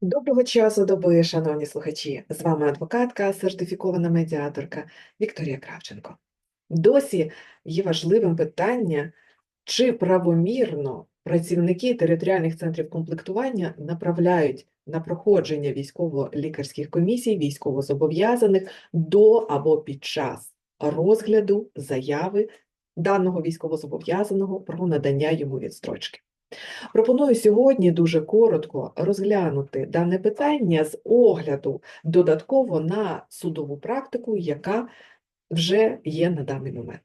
Доброго часу доби, шановні слухачі! З вами адвокатка, сертифікована медіаторка Вікторія Кравченко. Досі є важливим питання, чи правомірно працівники територіальних центрів комплектування направляють на проходження військово-лікарських комісій військовозобов'язаних до або під час розгляду заяви даного військовозобов'язаного про надання йому відстрочки. Пропоную сьогодні дуже коротко розглянути дане питання з огляду додатково на судову практику, яка вже є на даний момент.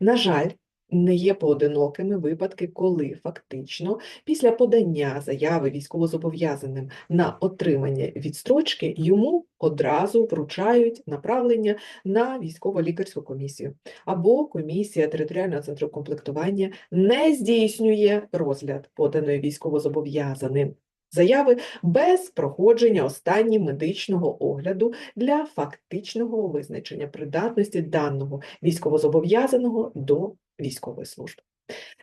На жаль, не є поодинокими випадки, коли фактично після подання заяви військовозобов'язаним на отримання відстрочки йому одразу вручають направлення на військово-лікарську комісію. Або комісія територіального центру комплектування не здійснює розгляд поданої військовозобов'язаним заяви без проходження останнім медичного огляду для фактичного визначення придатності даного військовозобов'язаного до військової служби.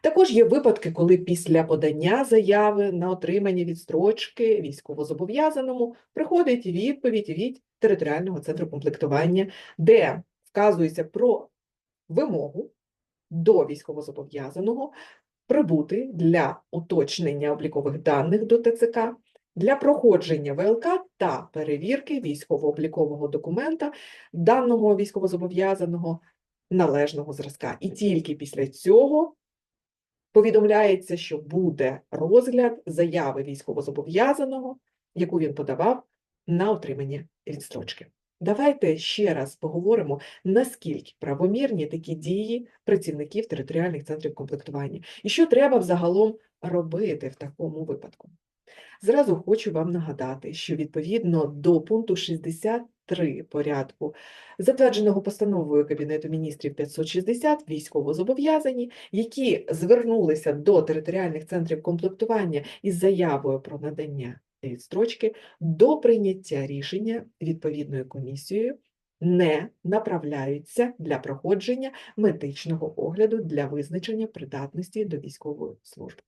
Також є випадки, коли після подання заяви на отримання відстрочки військовозобов'язаному приходить відповідь від територіального центру комплектування, де вказується про вимогу до військовозобов'язаного прибути для уточнення облікових даних до ТЦК, для проходження ВЛК та перевірки військово-облікового документа даного військовозобов'язаного належного зразка. І тільки після цього повідомляється, що буде розгляд заяви військовозобов'язаного, яку він подавав на отримання відстрочки. Давайте ще раз поговоримо, наскільки правомірні такі дії працівників територіальних центрів комплектування і що треба взагалом робити в такому випадку. Зразу хочу вам нагадати, що відповідно до пункту 63 порядку, затвердженого постановою Кабінету міністрів 560, військовозобов'язані, які звернулися до територіальних центрів комплектування із заявою про надання відстрочки, до прийняття рішення відповідною комісією не направляються для проходження медичного огляду для визначення придатності до військової служби.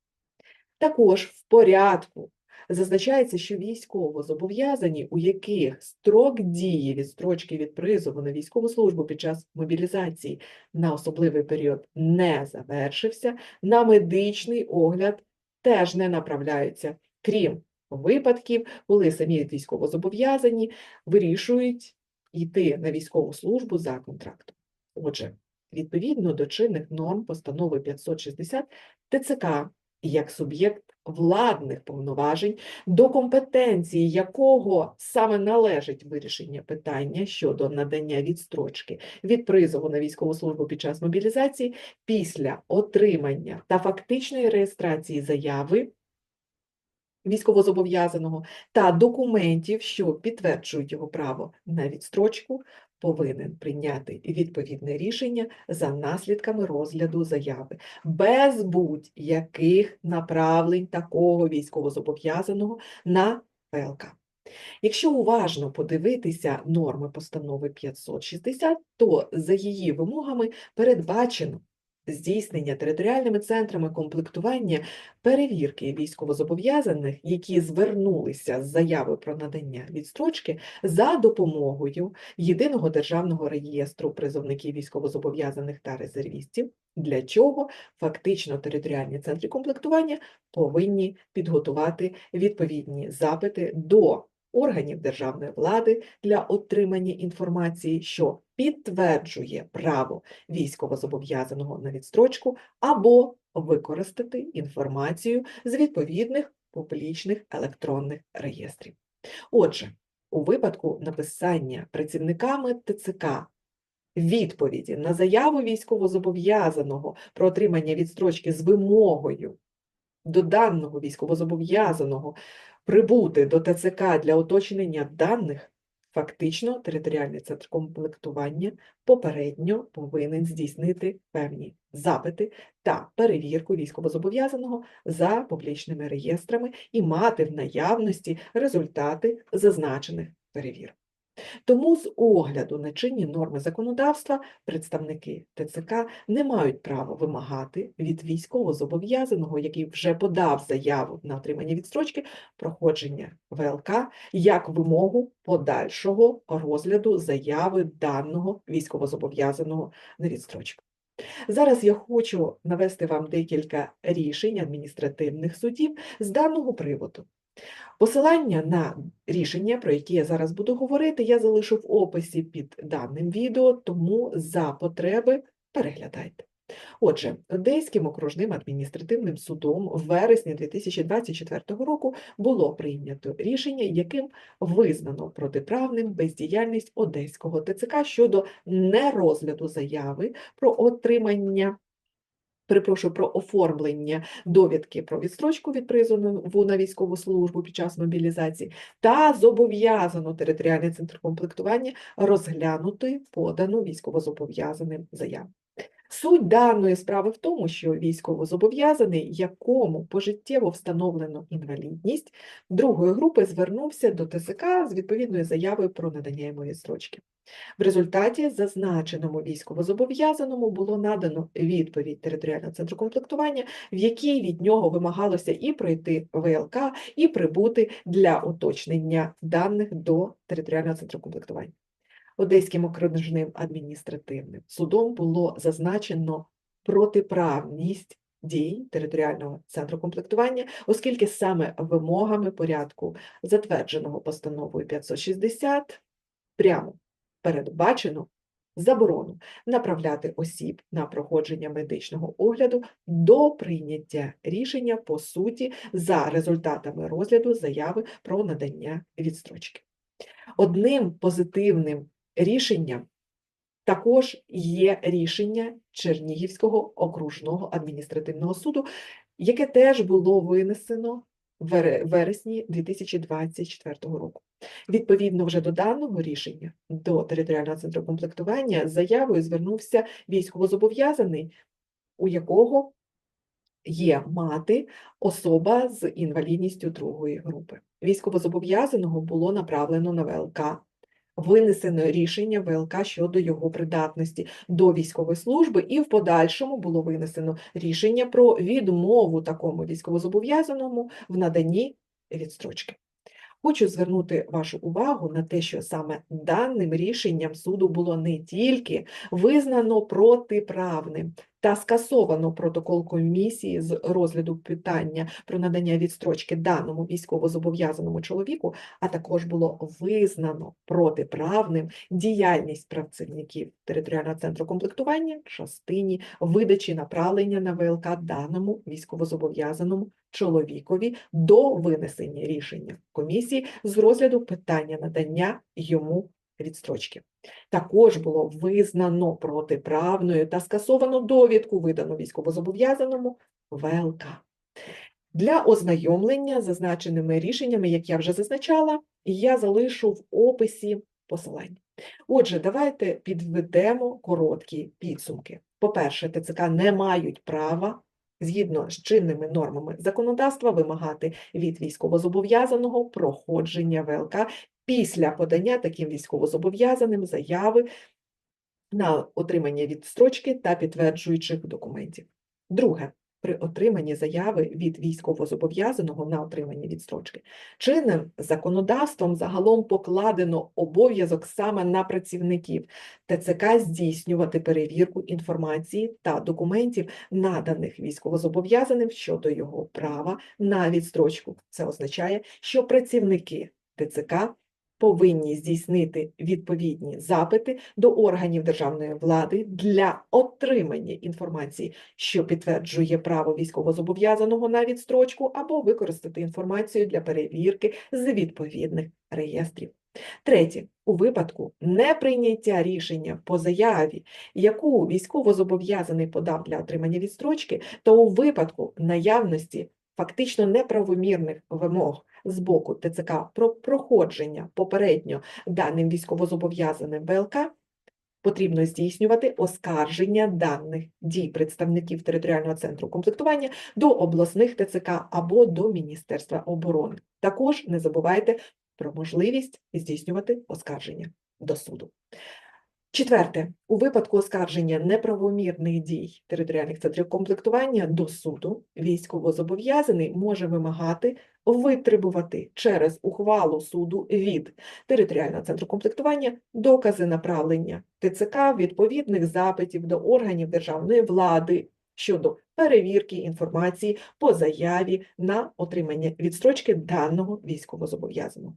Також в порядку зазначається, що військово-зобов'язані, у яких строк дії відстрочки від призову на військову службу під час мобілізації на особливий період не завершився, на медичний огляд теж не направляються, крім випадків, коли самі військовозобов'язані вирішують йти на військову службу за контрактом. Отже, відповідно до чинних норм постанови 560 ТЦК як суб'єкт владних повноважень, до компетенції якого саме належить вирішення питання щодо надання відстрочки від призову на військову службу під час мобілізації після отримання та фактичної реєстрації заяви військовозобов'язаного та документів, що підтверджують його право на відстрочку, повинен прийняти відповідне рішення за наслідками розгляду заяви, без будь-яких направлень такого військовозобов'язаного на ПЛК. Якщо уважно подивитися норми постанови 560, то за її вимогами передбачено здійснення територіальними центрами комплектування перевірки військовозобов'язаних, які звернулися з заявою про надання відстрочки за допомогою єдиного державного реєстру призовників військовозобов'язаних та резервістів, для чого фактично територіальні центри комплектування повинні підготувати відповідні запити до органів державної влади для отримання інформації, що підтверджує право військовозобов'язаного на відстрочку, або використати інформацію з відповідних публічних електронних реєстрів. Отже, у випадку написання працівниками ТЦК відповіді на заяву військовозобов'язаного про отримання відстрочки з вимогою до даного військовозобов'язаного прибути до ТЦК для уточнення даних, фактично територіальний центр комплектування попередньо повинен здійснити певні запити та перевірку військовозобов'язаного за публічними реєстрами і мати в наявності результати зазначених перевірок. Тому з огляду на чинні норми законодавства представники ТЦК не мають права вимагати від військовозобов'язаного, який вже подав заяву на отримання відстрочки, проходження ВЛК як вимогу подальшого розгляду заяви даного військовозобов'язаного на відстрочку. Зараз я хочу навести вам декілька рішень адміністративних судів з даного приводу. Посилання на рішення, про які я зараз буду говорити, я залишу в описі під даним відео, тому за потреби переглядайте. Отже, Одеським окружним адміністративним судом в вересні 2024 року було прийнято рішення, яким визнано протиправним бездіяльність Одеського ТЦК щодо нерозгляду заяви про отримання перепрошую, про оформлення довідки про відстрочку від призову на військову службу під час мобілізації та зобов'язано територіальний центр комплектування розглянути подану військовозобов'язаним заяву. Суть даної справи в тому, що військовозобов'язаний, якому пожиттєво встановлено інвалідність другої групи, звернувся до ТСК з відповідною заявою про надання йому відстрочки. В результаті зазначеному військовозобов'язаному було надано відповідь територіального центру комплектування, в якій від нього вимагалося і пройти ВЛК, і прибути для уточнення даних до територіального центру комплектування. Одеським окружним адміністративним судом було зазначено протиправність дій територіального центру комплектування, оскільки саме вимогами порядку, затвердженого постановою 560, прямо передбачено заборону направляти осіб на проходження медичного огляду до прийняття рішення по суті за результатами розгляду заяви про надання відстрочки. Одним позитивним рішенням також є рішення Чернігівського окружного адміністративного суду, яке теж було винесено в вересні 2024 року. Відповідно вже до даного рішення до територіального центру комплектування з заявою звернувся військовозобов'язаний, у якого є мати особа з інвалідністю другої групи. Військовозобов'язаного було направлено на ВЛК. Винесено рішення ВЛК щодо його придатності до військової служби, і в подальшому було винесено рішення про відмову такому військовозобов'язаному в наданні відстрочки. Хочу звернути вашу увагу на те, що саме даним рішенням суду було не тільки визнано протиправним та скасовано протокол комісії з розгляду питання про надання відстрочки даному військовозобов'язаному чоловіку, а також було визнано протиправним діяльність працівників територіального центру комплектування в частині видачі направлення на ВЛК даному військовозобов'язаному чоловікові до винесення рішення комісії з розгляду питання надання йому відстрочки. Також було визнано протиправною та скасовано довідку, видану військовозобов'язаному ВЛК. Для ознайомлення зазначеними рішеннями, як я вже зазначала, я залишу в описі посилання. Отже, давайте підведемо короткі підсумки. По-перше, ТЦК не мають права згідно з чинними нормами законодавства вимагати від військовозобов'язаного проходження ВЛК після подання таким військовозобов'язаним заяви на отримання відстрочки та підтверджуючих документів. Друге, при отриманні заяви від військовозобов'язаного на отримання відстрочки. Чинним законодавством загалом покладено обов'язок саме на працівників ТЦК здійснювати перевірку інформації та документів, наданих військовозобов'язаним щодо його права на відстрочку. Це означає, що працівники ТЦК повинні здійснити відповідні запити до органів державної влади для отримання інформації, що підтверджує право військовозобов'язаного на відстрочку, або використати інформацію для перевірки з відповідних реєстрів. Третє, у випадку неприйняття рішення по заяві, яку військовозобов'язаний подав для отримання відстрочки, то у випадку наявності фактично неправомірних вимог з боку ТЦК про проходження попередньо даним військовозобов'язаним ВЛК, потрібно здійснювати оскарження даних дій представників територіального центру комплектування до обласних ТЦК або до Міністерства оборони. Також не забувайте про можливість здійснювати оскарження до суду. Четверте, у випадку оскарження неправомірних дій територіальних центрів комплектування до суду військовозобов'язаний може вимагати витребувати через ухвалу суду від територіального центру комплектування докази направлення ТЦК відповідних запитів до органів державної влади щодо перевірки інформації по заяві на отримання відстрочки даного військовозобов'язаного.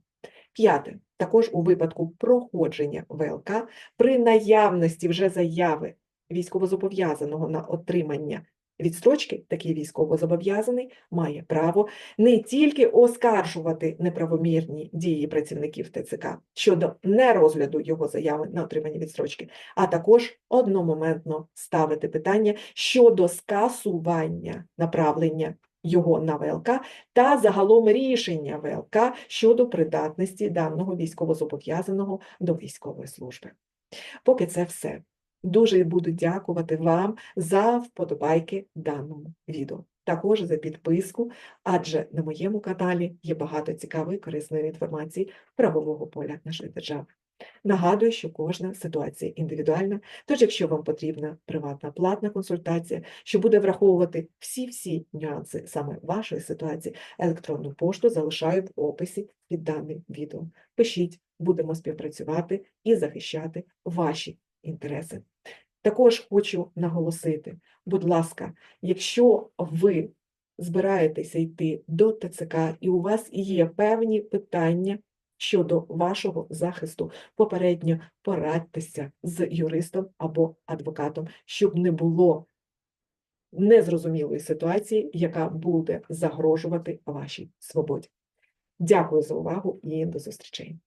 П'яте. Також у випадку проходження ВЛК при наявності вже заяви військовозобов'язаного на отримання відстрочки, такий військовозобов'язаний має право не тільки оскаржувати неправомірні дії працівників ТЦК щодо нерозгляду його заяви на отримання відстрочки, а також одномоментно ставити питання щодо скасування направлення його на ВЛК та загалом рішення ВЛК щодо придатності даного військовозобов'язаного до військової служби. Поки це все. Дуже буду дякувати вам за вподобайки даному відео. Також за підписку, адже на моєму каналі є багато цікавої корисної інформації правового поля нашої держави. Нагадую, що кожна ситуація індивідуальна, тож якщо вам потрібна приватна платна консультація, що буде враховувати всі-всі нюанси саме вашої ситуації, електронну пошту залишаю в описі під даним відео. Пишіть, будемо співпрацювати і захищати ваші інтереси. Також хочу наголосити, будь ласка, якщо ви збираєтеся йти до ТЦК і у вас є певні питання щодо вашого захисту, попередньо порадьтеся з юристом або адвокатом, щоб не було незрозумілої ситуації, яка буде загрожувати вашій свободі. Дякую за увагу і до зустрічей!